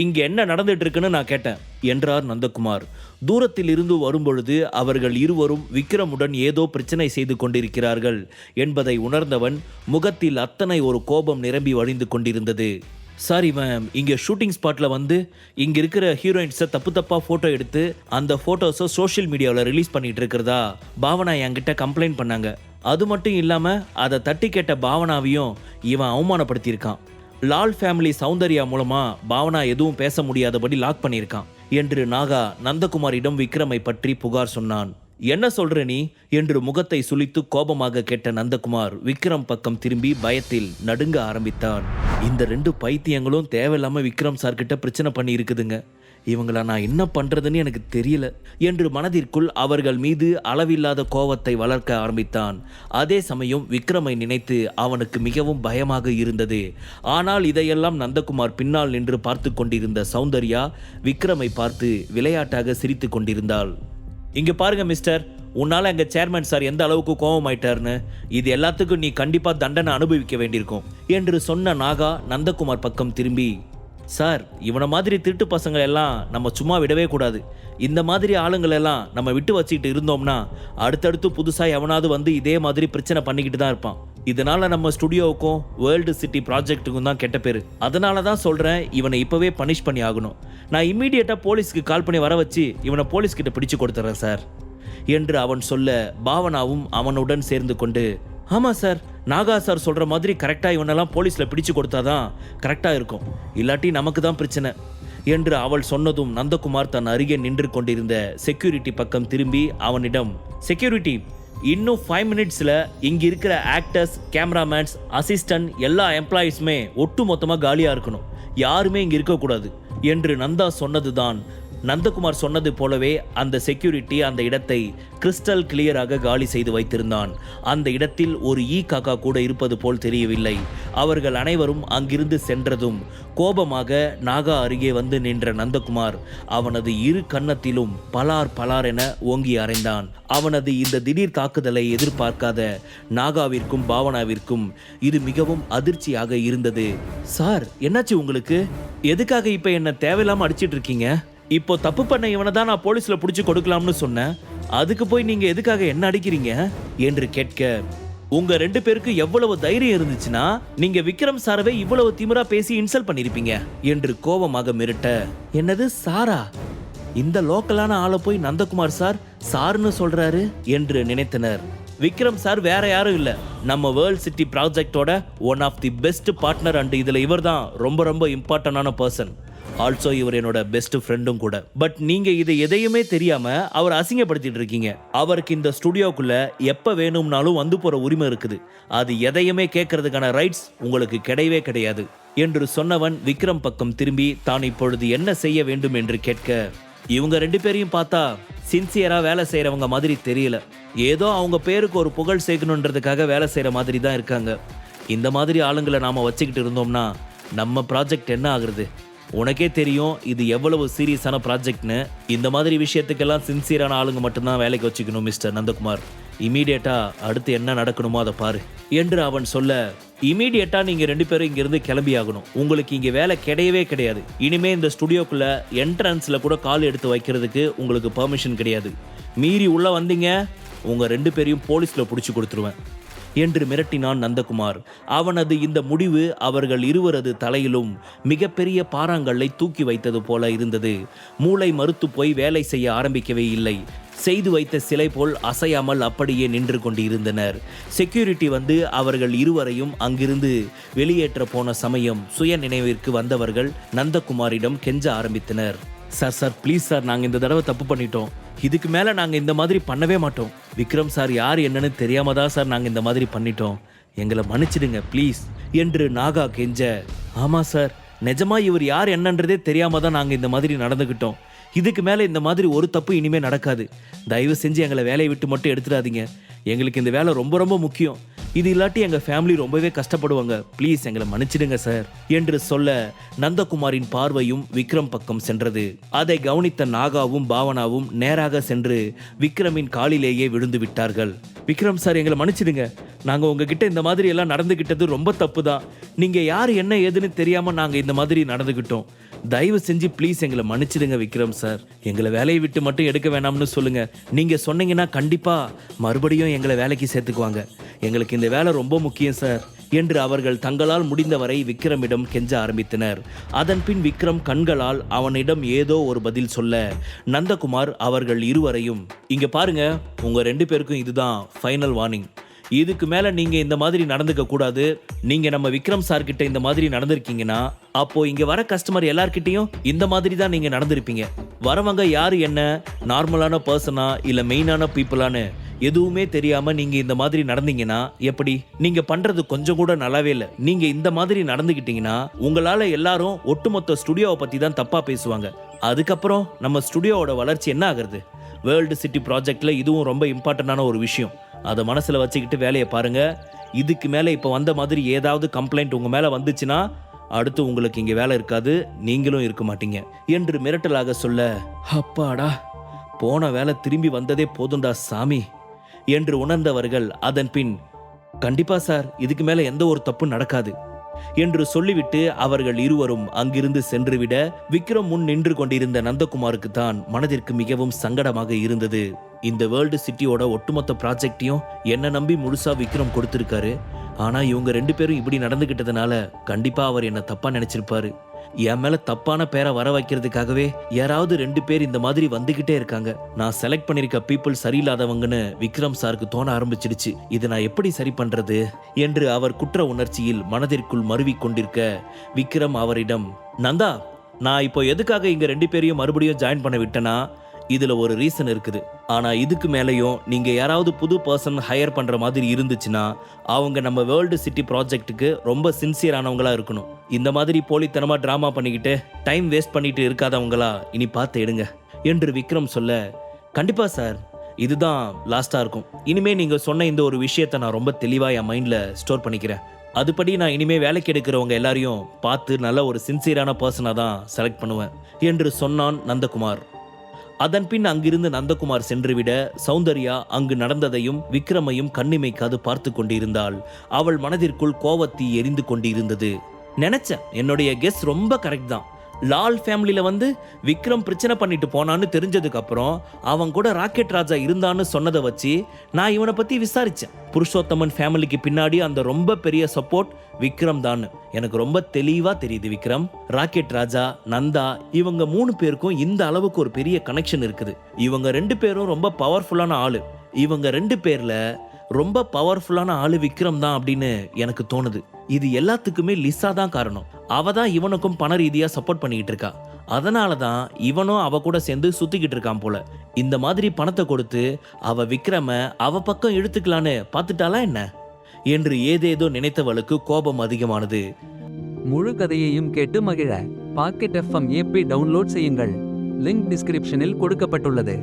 இங்க என்ன நடந்துட்டு இருக்குன்னு நான் கேட்டேன். என்றார் நந்தகுமார். தூரத்தில் இருந்து வரும்பொழுது அவர்கள் இருவரும் விக்ரமுடன் ஏதோ பிரச்சனை செய்து கொண்டிருக்கிறார்கள் என்பதை உணர்ந்தவன் முகத்தில் அத்தனை ஒரு கோபம் நிரம்பி வழிந்து கொண்டிருந்தது. சார் இவன் இங்கே ஷூட்டிங் ஸ்பாட்டில் வந்து இங்கே இருக்கிற ஹீரோயின்ஸை தப்பு தப்பாக ஃபோட்டோ எடுத்து அந்த ஃபோட்டோஸை சோஷியல் மீடியாவில் ரிலீஸ் பண்ணிட்டு இருக்கிறதா பாவனா என்கிட்ட கம்ப்ளைண்ட் பண்ணாங்க. அது மட்டும் இல்லாமல் அதை தட்டி கேட்ட பாவனாவையும் இவன் அவமானப்படுத்தியிருக்கான். லால் ஃபேமிலி சௌந்தர்யா மூலமா பாவனா எதுவும் பேச முடியாதபடி லாக் பண்ணியிருக்கான் என்று நாகா நந்தகுமாரிடம் விக்ரமை பற்றி புகார் சொன்னான். என்ன சொல்ற நீ? என்று முகத்தை சுளித்து கோபமாக கேட்ட நந்தகுமார் விக்ரம் பக்கம் திரும்பி பயத்தில் நடுங்க ஆரம்பித்தான். இந்த ரெண்டு பைத்தியங்களும் தேவையில்லாம விக்ரம் சார் கிட்ட பிரச்சனை பண்ணி இருக்குதுங்க இவங்கள நான் என்ன பண்ணுறதுன்னு எனக்கு தெரியல. என்று மனதிற்குள் அவர்கள் மீது அளவில்லாத கோவத்தை வளர்க்க ஆரம்பித்தான். அதே சமயம் விக்ரமை நினைத்து அவனுக்கு மிகவும் பயமாக இருந்தது. ஆனால் இதையெல்லாம் நந்தகுமார் பின்னால் நின்று பார்த்து கொண்டிருந்த சௌந்தர்யா விக்ரமை பார்த்து விளையாட்டாக சிரித்து கொண்டிருந்தாள். இங்கே பாருங்க மிஸ்டர். உன்னால் எங்கள் சேர்மன் சார் எந்த அளவுக்கு கோபமாயிட்டாருன்னு. இது எல்லாத்துக்கும் நீ கண்டிப்பாக தண்டனை அனுபவிக்க வேண்டியிருக்கும். என்று சொன்ன நாகா நந்தகுமார் பக்கம் திரும்பி சார் இவனை மாதிரி திருட்டு பசங்களை எல்லாம் நம்ம சும்மா விடவே கூடாது. இந்த மாதிரி ஆளுங்களை எல்லாம் நம்ம விட்டு வச்சுக்கிட்டு இருந்தோம்னா அடுத்தடுத்து புதுசாக எவனாவது வந்து இதே மாதிரி பிரச்சனை பண்ணிக்கிட்டு தான் இருப்பான். இதனால நம்ம ஸ்டுடியோவுக்கும் வேர்ல்டு சிட்டி ப்ராஜெக்ட்டுக்கும் தான் கெட்ட பேர். அதனால தான் சொல்கிறேன் இவனை இப்போவே பனிஷ் பண்ணி ஆகணும். நான் இம்மீடியட்டாக போலீஸ்க்கு கால் பண்ணி வர வச்சு இவனை போலீஸ்கிட்ட பிடிச்சு கொடுத்துட்றேன் சார். என்று அவன் சொல்ல பாவனாவும் அவனுடன் சேர்ந்து கொண்டு ஆமாம் சார். நாகா சார் சொல்கிற மாதிரி கரெக்டாக இவனெல்லாம் போலீஸில் பிடிச்சு கொடுத்தாதான் கரெக்டாக இருக்கும். இல்லாட்டி நமக்கு தான் பிரச்சனை. என்று அவள் சொன்னதும் நந்தகுமார் தன் அருகே நின்று கொண்டிருந்த செக்யூரிட்டி பக்கம் திரும்பி அவனிடம் செக்யூரிட்டி இன்னும் ஃபைவ் மினிட்ஸில் இங்கே இருக்கிற ஆக்டர்ஸ் கேமராமேன்ஸ் அசிஸ்டன்ட் எல்லா எம்ப்ளாயீஸுமே ஒட்டு மொத்தமாக காலியாக இருக்கணும். யாருமே இங்கே இருக்கக்கூடாது. என்று நந்தா சொன்னதுதான் நந்தகுமார் சொன்னது போலவே அந்த செக்யூரிட்டி அந்த இடத்தை கிறிஸ்டல் கிளியராக காலி செய்து வைத்திருந்தான். அந்த இடத்தில் ஒரு ஈ காக்கா கூட இருப்பது போல் தெரியவில்லை. அவர்கள் அனைவரும் அங்கிருந்து சென்றதும் கோபமாக நாகா அருகே வந்து நின்ற நந்தகுமார் அவனது இரு கன்னத்திலும் பலார் பலார் என ஓங்கி அறைந்தான். அவனது இந்த திடீர் தாக்குதலை எதிர்பார்க்காத நாகாவிற்கும் பாவனாவிற்கும் இது மிகவும் அதிர்ச்சியாக இருந்தது. சார் என்னாச்சு உங்களுக்கு? எதுக்காக இப்ப என்ன தேவையில்லாம அடிச்சிட்டு இருக்கீங்க? இப்போ தப்பு பண்ண இவனை தான் நான் போலீஸ்ல புடிச்சு கொடுக்கலாம்னு சொன்னேன். அதுக்கு போய் நீங்க எதுக்காக என்ன அடிக்கிறீங்க? என்று கேட்க உங்க ரெண்டு பேருக்கு எவ்வளவு தைரியம் இருந்துச்சுன்னா நீங்க விக்ரம் சாரவே இவ்வளவு திமிரா பேசி இன்சல்ட் பண்ணிருப்பீங்க என்று கோபமாக மிரட்ட என்னது சாரா? இந்த லோக்கலான ஆளை போய் நந்தகுமார் சார் சார்னு சொல்றாரு? என்று நினைத்தனர். விக்ரம் சார் வேற யாரும் இல்ல. நம்ம world city ப்ராஜெக்டோட one of the best partner and இதுல இவர் தான் ரொம்ப ரொம்ப இம்பார்ட்டன்டான பர்சன் ஆல்சோ இவர் என்னோட பெஸ்ட் ஃப்ரெண்டும் கூட. பட் நீங்க இதை எதையுமே தெரியாம அவர் அசிங்கப்படுத்திட்டு இருக்கீங்க. அவருக்கு இந்த ஸ்டுடியோக்குள்ள எப்ப வேணும்னாலும் வந்து போற உரிமை இருக்குது. அது எதையுமே கேட்கறதுக்கான ரைட்ஸ் உங்களுக்கு கிடையவே கிடையாது. என்று சொன்னவன் விக்ரம் பக்கம் திரும்பி தான் இப்பொழுது என்ன செய்ய வேண்டும்? என்று கேட்க இவங்க ரெண்டு பேரையும் பார்த்தா சின்சியரா வேலை செய்யறவங்க மாதிரி தெரியல. ஏதோ அவங்க பேருக்கு ஒரு புகழ் சேர்க்கணுன்றதுக்காக வேலை செய்யற மாதிரி தான் இருக்காங்க. இந்த மாதிரி ஆளுங்களை நாம வச்சுக்கிட்டு இருந்தோம்னா நம்ம ப்ராஜெக்ட் என்ன ஆகுறது? உனக்கே தெரியும் இது எவ்வளவு சீரியஸான ப்ராஜெக்ட்னு. இந்த மாதிரி விஷயத்துக்கெல்லாம் சின்சியரான ஆளுங்க மட்டும்தான் வேலைக்கு வச்சுக்கணும் மிஸ்டர் நந்தகுமார். இமீடியட்டா அடுத்து என்ன நடக்கணுமோ அதை பாரு என்று அவன் சொல்ல இமீடியட்டா நீங்க ரெண்டு பேரும் இங்கிருந்து கிளம்பி ஆகணும். உங்களுக்கு இங்க வேலை கிடையவே கிடையாது. இனிமே இந்த ஸ்டுடியோக்குள்ள என்ட்ரன்ஸ்ல கூட கால் எடுத்து வைக்கிறதுக்கு உங்களுக்கு பெர்மிஷன் கிடையாது. மீறி உள்ள வந்தீங்க உங்க ரெண்டு பேரையும் போலீஸ்ல பிடிச்சி கொடுத்துருவேன். என்று மிரட்டினான் நந்தகுமார். அவனது இந்த முடிவு அவர்கள் இருவரது தலையிலும் மிகப்பெரிய பாறாங்கல்லை தூக்கி வைத்தது போல இருந்தது. மூளை மறுத்து போய் வேலை செய்ய ஆரம்பிக்கவே இல்லை. செய்து வைத்த சிலை போல் அசையாமல் அப்படியே நின்று கொண்டிருந்தனர். செக்யூரிட்டி வந்து அவர்கள் இருவரையும் அங்கிருந்து வெளியேற்ற போன சமயம் சுய நினைவிற்கு வந்தவர்கள் நந்தகுமாரிடம் கெஞ்ச ஆரம்பித்தனர். சார் சார் ப்ளீஸ் சார் நாங்கள் இந்த தடவை தப்பு பண்ணிட்டோம். இதுக்கு மேலே நாங்கள் இந்த மாதிரி பண்ணவே மாட்டோம். விக்ரம் சார் யார் என்னன்னு தெரியாம தான் சார் நாங்கள் இந்த மாதிரி பண்ணிட்டோம். எங்களை மன்னிச்சிடுங்க ப்ளீஸ் என்று நாகா கெஞ்ச. ஆமாம் சார் நிஜமா இவர் யார் என்னன்றதே தெரியாம தான் நாங்கள் இந்த மாதிரி நடந்துக்கிட்டோம் இதுக்கு மேலே இந்த மாதிரி ஒரு தப்பு இனிமே நடக்காது. தயவு செஞ்சு எங்களை வேலையை விட்டு மட்டும் எடுத்துடாதீங்க. எங்களுக்கு இந்த வேலை ரொம்ப ரொம்ப முக்கியம். இது இல்லாட்டி எங்கள் ஃபேமிலி ரொம்பவே கஷ்டப்படுவாங்க. ப்ளீஸ் எங்களை மன்னிச்சிடுங்க சார் என்று சொல்ல நந்தகுமாரின் பார்வையும் விக்ரம் பக்கம் சென்றது. அதை கவனித்த நாகாவும் பாவனாவும் நேராக சென்று விக்ரமின் காலிலேயே விழுந்து விட்டார்கள். விக்ரம் சார் எங்களை மன்னிச்சிடுங்க. நாங்கள் உங்ககிட்ட இந்த மாதிரி எல்லாம் நடந்துகிட்டது ரொம்ப தப்பு தான் நீங்கள் யார் என்ன ஏதுன்னு தெரியாமல் நாங்கள் இந்த மாதிரி நடந்துக்கிட்டோம் தயவு செஞ்சு ப்ளீஸ் எங்களை மன்னிச்சிடுங்க விக்ரம் சார் எங்களை வேலையை விட்டு மட்டும் எடுக்க வேணாம்னு சொல்லுங்க. நீங்க சொன்னீங்கன்னா கண்டிப்பா மறுபடியும் எங்களை வேலைக்கு சேர்த்துக்குவாங்க. எங்களுக்கு இந்த வேலை ரொம்ப முக்கியம் சார் என்று அவர்கள் தங்களால் முடிந்தவரை விக்ரமிடம் கெஞ்ச ஆரம்பித்தனர். அதன்பின் விக்ரம் கண்களால் அவனிடம் ஏதோ ஒரு பதில் சொல்ல நந்தகுமார் அவர்கள் இருவரையும் இங்க பாருங்க உங்க ரெண்டு பேருக்கும் இதுதான் ஃபைனல் வார்னிங் இதுக்கு மேலே நீங்கள் இந்த மாதிரி நடந்துக்க கூடாது. நீங்கள் நம்ம விக்ரம் சார் கிட்ட இந்த மாதிரி நடந்திருக்கீங்கன்னா அப்போ இங்கே வர கஸ்டமர் எல்லார்கிட்டையும் இந்த மாதிரி தான் நீங்கள் நடந்திருப்பீங்க. வரவங்க யார் என்ன? நார்மலான பர்சனா இல்லை மெயினான பீப்புளான்னு எதுவுமே தெரியாம நீங்க இந்த மாதிரி நடந்தீங்கன்னா எப்படி? நீங்க பண்றது கொஞ்சம் கூட நல்லாவே இல்லை. நீங்க இந்த மாதிரி நடந்துகிட்டீங்கன்னா உங்களால எல்லாரும் ஒட்டுமொத்த ஸ்டுடியோவை பத்தி தான் தப்பா பேசுவாங்க. அதுக்கப்புறம் நம்ம ஸ்டுடியோவோட வளர்ச்சி என்ன ஆகுறது? வேர்ல்டு சிட்டி ப்ராஜெக்ட்ல இதுவும் ரொம்ப இம்பார்ட்டண்டான ஒரு விஷயம். அதை மனசில் வச்சுக்கிட்டு வேலையை பாருங்கள் இதுக்கு மேலே இப்போ வந்த மாதிரி ஏதாவது கம்ப்ளைண்ட் உங்கள் மேலே வந்துச்சுன்னா அடுத்து உங்களுக்கு இங்கே வேலை இருக்காது நீங்களும் இருக்க மாட்டீங்க. என்று மிரட்டலாக சொல்ல அப்பாடா போன வேலை திரும்பி வந்ததே போதும்டா சாமி என்று உணர்ந்தவர்கள் அதன் பின் கண்டிப்பா சார் இதுக்கு மேல எந்த ஒரு தப்பும் நடக்காது என்று சொல்லிவிட்டு அவர்கள் இருவரும் அங்கிருந்து சென்றுவிட விக்ரம் முன் நின்று கொண்டிருந்த நந்தகுமாருக்கு தான் மனதிற்கு மிகவும் சங்கடமாக இருந்தது. இந்த வேர்ல்டு சிட்டியோட ஒட்டுமொத்த ப்ராஜெக்டையும் என்ன நம்பி முழுசாக விக்ரம் கொடுத்துருக்காரு. ஆனால் இவங்க ரெண்டு பேரும் இப்படி நடந்துக்கிட்டதுனால கண்டிப்பாக அவர் என்னை தப்பாக நினச்சிருப்பாரு. என் மேலே தப்பான பேரை வர வைக்கிறதுக்காகவே யாராவது ரெண்டு பேர் இந்த மாதிரி வந்துகிட்டே இருக்காங்க. நான் செலக்ட் பண்ணியிருக்க பீப்புள் சரியில்லாதவங்கன்னு விக்ரம் சாருக்கு தோண ஆரம்பிச்சிடுச்சு. இதை நான் எப்படி சரி பண்ணுறது என்று அவர் குற்ற உணர்ச்சியில் மனதிற்குள் மருவி கொண்டிருக்க விக்ரம் அவரிடம் நந்தா நான் இப்போ எதுக்காக இங்கே ரெண்டு பேரையும் மறுபடியும் ஜாயின் பண்ண விட்டேனா? இதுல ஒரு ரீசன் இருக்குது. ஆனா இதுக்கு மேலேயும் நீங்க யாராவது புது பர்சன் ஹையர் பண்ற மாதிரி இருந்துச்சுன்னா அவங்க நம்ம வேர்ல்டு சிட்டி ப்ராஜெக்ட்டுக்கு ரொம்ப சின்சியரானவங்களா இருக்கணும். இந்த மாதிரி போலித்தனமா டிராமா பண்ணிக்கிட்டு டைம் வேஸ்ட் பண்ணிட்டு இருக்காதவங்களா இனி பார்த்து எடுங்க. என்று விக்ரம் சொல்ல கண்டிப்பா சார் இதுதான் லாஸ்டா இருக்கும். இனிமே நீங்க சொன்ன இந்த ஒரு விஷயத்தை நான் ரொம்ப தெளிவா என் மைண்ட்ல ஸ்டோர் பண்ணிக்கிறேன். அதுபடி நான் இனிமே வேலைக்கு எடுக்கிறவங்க எல்லாரையும் பார்த்து நல்ல ஒரு சின்சியரான பர்சனாக தான் செலக்ட் பண்ணுவேன் என்று சொன்னான் நந்தகுமார். அதன்பின் அங்கிருந்து நந்தகுமார் சென்றுவிட சௌந்தர்யா அங்கு நடந்ததையும் விக்ரமையும் கண்ணிமைக்காது பார்த்து கொண்டிருந்தாள். அவள் மனதிற்குள் கோவத்தி எரிந்து கொண்டிருந்தது. நினைச்சேன் என்னுடைய கெஸ் ரொம்ப கரெக்ட் தான். லால் ஃபேமிலியில் வந்து விக்ரம் பிரச்சனை பண்ணிட்டு போனான்னு தெரிஞ்சதுக்கு அப்புறம் அவன் கூட ராக்கெட் ராஜா இருந்தான்னு சொன்னதை வச்சு நான் இவனை பற்றி விசாரித்தேன் புருஷோத்தமன் ஃபேமிலிக்கு பின்னாடி அந்த ரொம்ப பெரிய சப்போர்ட் விக்ரம் தான் எனக்கு ரொம்ப தெளிவாக தெரியுது விக்ரம். ராக்கெட் ராஜா நந்தா இவங்க மூணு பேருக்கும் இந்த அளவுக்கு ஒரு பெரிய கனெக்ஷன் இருக்குது. இவங்க ரெண்டு பேரும் ரொம்ப பவர்ஃபுல்லான ஆள். இவங்க ரெண்டு பேரில் ரொம்ப பவர்ஃபுல்லான ஆளு விக்ரம் தான் அப்படின்னு எனக்கு தோணுது. இது எல்லாத்துக்குமே லிசா தான் காரணம். அவ தான் இவனுக்கும் பண ரீதியா சப்போர்ட் பண்ணிக்கிட்டு இருக்கா. அதனால தான் இவனும் அவ கூட சேர்ந்து சுத்திக்கிட்டு இருக்கான் போல. இந்த மாதிரி பணத்தை கொடுத்து அவ விக்ரம அவ பக்கம் இழுத்துக்கலான்னு பார்த்துட்டாளா என்ன? என்று ஏதேதோ நினைத்தவளுக்கு கோபம் அதிகமானது. முழு கதையையும் கேட்டு மகிழ. பாக்கெட் எஃப்எம் ஏபி டவுன்லோட் செய்யுங்கள். லிங்க் டிஸ்கிரிப்ஷனில் கொடுக்கப்பட்டுள்ளது.